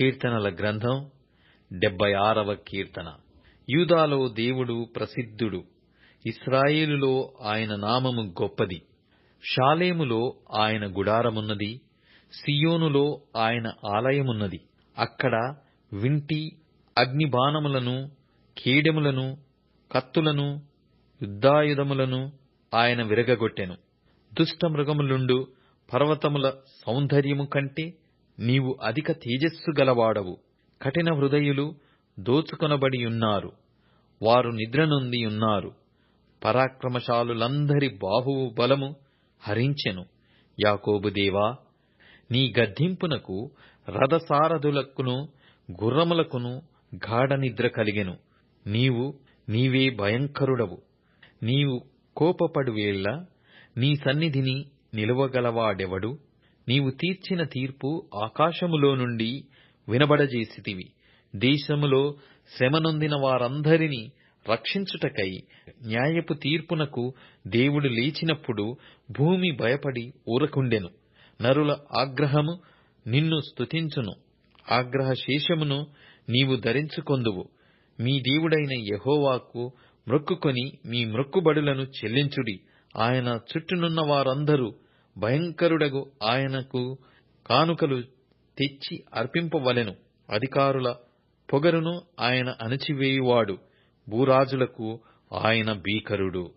కీర్తనల గ్రంథం డెబ్బై ఆరవ కీర్తన. యూదాలో దేవుడు ప్రసిద్ధుడు. ఇస్రాయేలులో ఆయన నామము గొప్పది. షాలేములో ఆయన గుడారమున్నది. సియోనులో ఆయన ఆలయమున్నది. అక్కడ వింటి అగ్నిబాణములను కీడెములను కత్తులను యుద్ధాయుధములను ఆయన విరగగొట్టెను. దుష్టమృగములుండు పర్వతముల సౌందర్యము కంటే నీవు అధిక తేజస్సు గలవాడవు. కఠిన హృదయులు దోచుకొనబడియున్నారు. వారు నిద్ర ఉన్నారు పరాక్రమశాలులందరి బాహువు బలము హరించెను. యాకోబుదేవా నీ గద్దింపునకు రథసారథులకును గుర్రములకును గాఢ నిద్ర కలిగెను. నీవు నీవే భయంకరుడవు. నీవు కోపపడు వేళ నీ సన్నిధిని నిలువగలవాడెవడు? నీవు తీర్చిన తీర్పు ఆకాశములో నుండి వినబడజేసితివి. దేశములో శ్రమనొందిన వారందరినీ రక్షించుటకై న్యాయపు తీర్పునకు దేవుడు లేచినప్పుడు భూమి భయపడి ఊరకుండెను. నరుల ఆగ్రహము నిన్ను స్తుతించును. ఆగ్రహ శేషమును నీవు ధరించుకొందువు. మీ దేవుడైన యహోవాకు మ్రొక్కుకొని మీ మ్రొక్కుబడులను చెల్లించుడి. ఆయన చుట్టునున్న వారందరూ భయంకరుడగు ఆయనకు కానుకలు తెచ్చి అర్పింపవలెను. అధికారుల పొగరును ఆయన అణచివేయువాడు. భూరాజులకు ఆయన భీకరుడు.